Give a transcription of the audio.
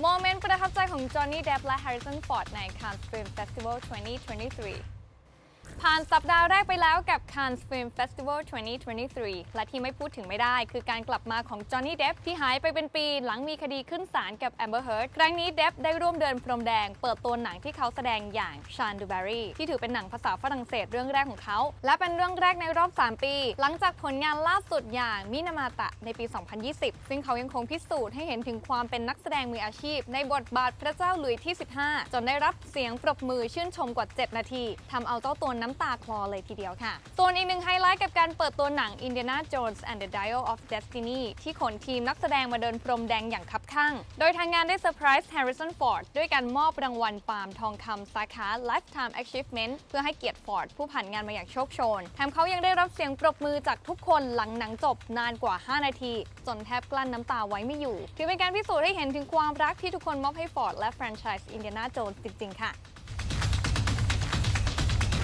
โมเมนต์ประทับใจของจอห์นนี่เดฟและแฮร์ริสันฟอร์ดใน Cannes Film Festival 2023 ผ่านสัปดาห์แรกไปแล้วกับ Cannes Film Festival 2023 และที่ไม่พูดถึงไม่ได้ คือการกลับมาของจอห์นนี่เดฟที่หายไปเป็นปีหลังมีคดีขึ้นศาลกับ Amber Heard ครั้งนี้เดฟได้ร่วมเดินพรมแดง เปิดตัวหนังที่เขาแสดงอย่างชานดูบ a รีที่ถือเป็นหนังภาษาฝรั่งเศสเรื่องแรกของเขา และเป็นเรื่องแรกในรอบ 3 ปี หลังจากผลงานล่าสุดอย่างมินามาตะในปี 2020 ซึ่งเขายังคงพิสูจน์ให้เห็นถึงความเป็นนักแสดงมืออาชีพ ในบทบาทพระเจ้าหลุยที่ 15 จนได้รับเสียงปรบมือชื่นชมกว่า 7 นาทีทำเอาเจ้าตัวน้ำตาคลอเลยทีเดียวค่ะ ส่วนอีกหนึ่งไฮไลท์กับการเปิดตัวหนัง Indiana Jones and the Dial of Destiny ที่ขนทีมนักแสดงมาเดินพรมแดงอย่างคับข้าง โดยทางงานได้เซอร์ไพรส์ Harrison Ford ด้วยการมอบรางวัลปาล์มทองคำสาขา Lifetime Achievement เพื่อให้เกียรติ Ford ผู้ผ่านงานมาอย่างโชคโชนแถมเขายังได้รับเสียงปรบมือจากทุกคนหลังหนังจบนานกว่า 5 นาที จนแทบกลั้นน้ำตาไว้ไม่อยู่ ถือเป็นการพิสูจน์ให้เห็นถึงความรักที่ทุกคนมอบให้ Ford และแฟรนไชส์ Indiana Jones จริง ๆ ค่ะ